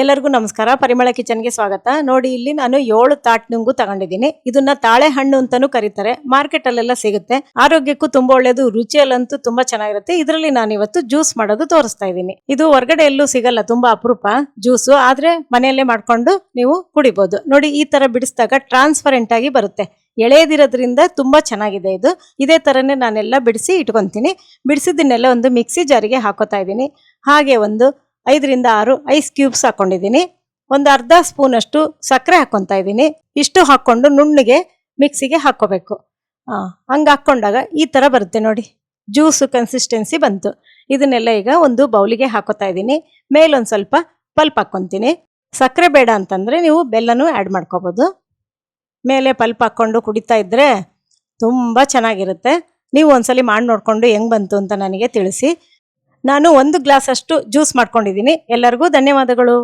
ಎಲ್ಲರಿಗೂ ನಮಸ್ಕಾರ. ಪರಿಮಳ ಕಿಚನ್ಗೆ ಸ್ವಾಗತ. ನೋಡಿ, ಇಲ್ಲಿ ನಾನು ಏಳು ತಾಟ್ ನುಂಗು ತಗೊಂಡಿದ್ದೀನಿ. ಇದನ್ನ ತಾಳೆ ಹಣ್ಣು ಅಂತಾನೂ ಕರೀತಾರೆ. ಮಾರ್ಕೆಟ್ ಅಲ್ಲೆಲ್ಲ ಸಿಗುತ್ತೆ. ಆರೋಗ್ಯಕ್ಕೂ ತುಂಬಾ ಒಳ್ಳೇದು, ರುಚಿಯಲ್ಲಂತೂ ತುಂಬಾ ಚೆನ್ನಾಗಿರುತ್ತೆ. ಇದರಲ್ಲಿ ನಾನು ಇವತ್ತು ಜ್ಯೂಸ್ ಮಾಡೋದು ತೋರಿಸ್ತಾ ಇದ್ದೀನಿ. ಇದು ಹೊರಗಡೆ ಎಲ್ಲೂ ಸಿಗಲ್ಲ, ತುಂಬಾ ಅಪರೂಪ ಜ್ಯೂಸು. ಆದ್ರೆ ಮನೆಯಲ್ಲೇ ಮಾಡ್ಕೊಂಡು ನೀವು ಕುಡಿಬಹುದು ನೋಡಿ, ಈ ತರ ಬಿಡಿಸಿದಾಗ ಟ್ರಾನ್ಸ್ಪರೆಂಟ್ ಆಗಿ ಬರುತ್ತೆ. ಎಳೆದಿರೋದ್ರಿಂದ ತುಂಬಾ ಚೆನ್ನಾಗಿದೆ ಇದು. ಇದೇ ತರನೇ ನಾನೆಲ್ಲ ಬಿಡಿಸಿ ಇಟ್ಕೊಂತೀನಿ. ಬಿಡಿಸಿದ್ದನ್ನೆಲ್ಲ ಒಂದು ಮಿಕ್ಸಿ ಜಾರಿಗೆ ಹಾಕೋತಾ ಇದ್ದೀನಿ. ಹಾಗೆ ಒಂದು ಐದರಿಂದ ಆರು ಐಸ್ ಕ್ಯೂಬ್ಸ್ ಹಾಕೊಂಡಿದ್ದೀನಿ. ಒಂದು ಅರ್ಧ ಸ್ಪೂನ್ ಅಷ್ಟು ಸಕ್ಕರೆ ಹಾಕೊತಾ ಇದ್ದೀನಿ. ಇಷ್ಟು ಹಾಕ್ಕೊಂಡು ನುಣ್ಣಗೆ ಮಿಕ್ಸಿಗೆ ಹಾಕೋಬೇಕು ಹಂಗೆ ಹಾಕ್ಕೊಂಡಾಗ ಈ ಥರ ಬರುತ್ತೆ ನೋಡಿ. ಜ್ಯೂಸು ಕನ್ಸಿಸ್ಟೆನ್ಸಿ ಬಂತು. ಇದನ್ನೆಲ್ಲ ಈಗ ಒಂದು ಬೌಲಿಗೆ ಹಾಕೋತಾ ಇದ್ದೀನಿ. ಮೇಲೊಂದು ಸ್ವಲ್ಪ ಪಲ್ಪ್ ಹಾಕ್ಕೊತೀನಿ. ಸಕ್ಕರೆ ಬೇಡ ಅಂತಂದರೆ ನೀವು ಬೆಲ್ಲನೂ ಆ್ಯಡ್ ಮಾಡ್ಕೋಬೋದು. ಮೇಲೆ ಪಲ್ಪ್ ಹಾಕ್ಕೊಂಡು ಕುಡಿತಾ ಇದ್ದರೆ ತುಂಬ ಚೆನ್ನಾಗಿರುತ್ತೆ. ನೀವು ಒಂದ್ಸಲಿ ಮಾಡಿ ನೋಡಿಕೊಂಡು ಹೆಂಗ್ ಬಂತು ಅಂತ ನನಗೆ ತಿಳಿಸಿ. ನಾನು ಒಂದು ಗ್ಲಾಸ್ ಅಷ್ಟು ಜ್ಯೂಸ್ ಮಾಡ್ಕೊಂಡಿದ್ದೀನಿ. ಎಲ್ಲರಿಗೂ ಧನ್ಯವಾದಗಳು.